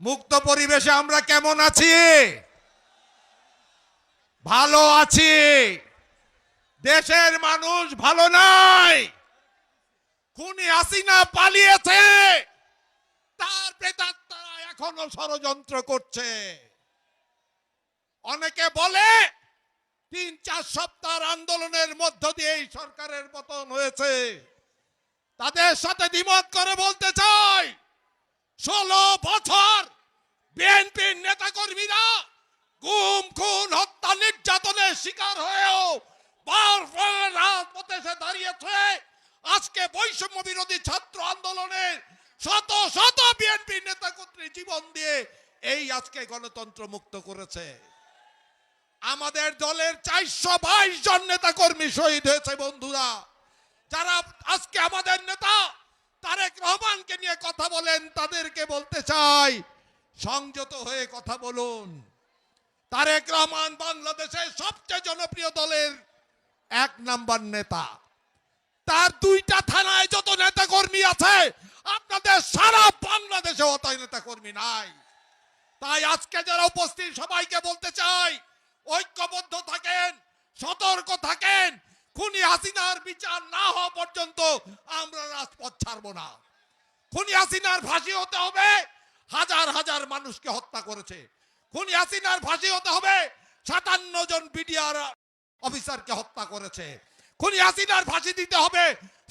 মুক্ত পরিবেশে আমরা কেমন আছি? ভালো আছি। দেশের মানুষ ভালো নাই। খুনি হাসিনা পালিয়েছে। তার প্রেতাত্মারা এখনও ষড়যন্ত্র করছে। অনেকে বলে, তিন, চার সপ্তাহ আন্দোলনের মধ্য দিয়ে এই সরকারের পতন হয়েছে। তাদের সাথে দ্বিমত করে বলতে চাই ষোলো বছর বিএনপির নেতাকর্মীরা গুম, খুন, হত্যা, নির্যাতনের শিকার হয়েও রাজপথে এসে দাঁড়িয়েছে। আজকে বৈষম্য বিরোধী ছাত্র আন্দোলনের শত শত বিএনপি নেতাকর্মী জীবন দিয়ে এই আজকে গণতন্ত্র মুক্ত করেছে। আমাদের দলের চারশো বাইশ জন নেতা কর্মী শহীদ হয়েছে বন্ধুরা। যারা আজকে আমাদের নেতা তারেক রহমানকে নিয়ে কথা বলেন, তাদেরকে বলতে চাই, সংযত হয়ে কথা বলুন। তারেক রহমান বাংলাদেশের সবচেয়ে জনপ্রিয় দলের এক নাম্বার নেতা। তার দুইটা থানায় যত নেতা কর্মী আছে, আপনাদের সারা বাংলাদেশে অত নেতা কর্মী নাই। তাই আজকে যারা উপস্থিত, সবাইকে বলতে চাই, ঐক্যবদ্ধ থাকেন, সতর্ক থাকেন খুনি হাসিনার বিচার না হওয়া পর্যন্ত আমরা রাজপথ ছাড়বো না। খুনি হাসিনার ফাঁসি হতে হবে, হাজার হাজার মানুষকে হত্যা করেছে। খুনি হাসিনার ফাঁসি হতে হবে, সাতান্ন জন বিডিআর অফিসারকে হত্যা করেছে। খুনি হাসিনার ফাঁসি দিতে হবে,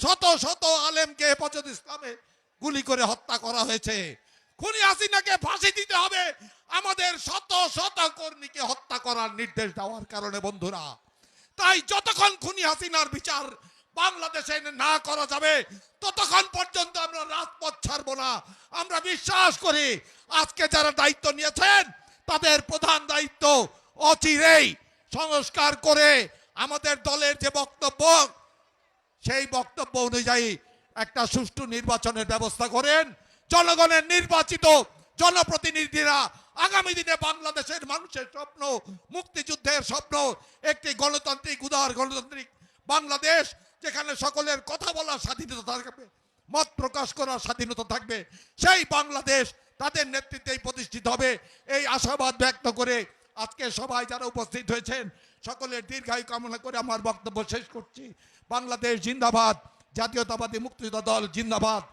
শত শত আলেমকে হেফাজত ইসলামে গুলি করে হত্যা করা হয়েছে। খুনি হাসিনাকে ফাঁসি দিতে হবে, আমাদের শত শত কর্মীকে হত্যা করার নির্দেশ দেওয়ার কারণে, বন্ধুরা। তাই যতক্ষণ খুনি হাসিনার বিচার বাংলাদেশে না করা যাবে, ততক্ষণ পর্যন্ত আমরা রাজপথ ছাড়বো না। আমরা বিশ্বাস করি আজকে যারা দায়িত্ব নিয়েছেন, তাদের প্রধান দায়িত্ব অচিরেই সংস্কার করে আমাদের দলের যে বক্তব্য, সেই বক্তব্য অনুযায়ী একটা সুষ্ঠু নির্বাচনের ব্যবস্থা করেন। জনগণের নির্বাচিত জনপ্রতিনিধিরা আগামী দিনে বাংলাদেশের মানুষের স্বপ্ন, মুক্তিযুদ্ধের স্বপ্ন, একটি গণতান্ত্রিক, উদার গণতান্ত্রিক বাংলাদেশ, যেখানে সকলের কথা বলার স্বাধীনতা থাকবে, মত প্রকাশ করার স্বাধীনতা থাকবে, সেই বাংলাদেশ তাদের নেতৃত্বেই প্রতিষ্ঠিত হবে। এই আশাবাদ ব্যক্ত করে আজকে সবাই যারা উপস্থিত হয়েছেন, সকলের দীর্ঘায়ু কামনা করে আমার বক্তব্য শেষ করছি। বাংলাদেশ জিন্দাবাদ, জাতীয়তাবাদী মুক্তিযোদ্ধা দল জিন্দাবাদ।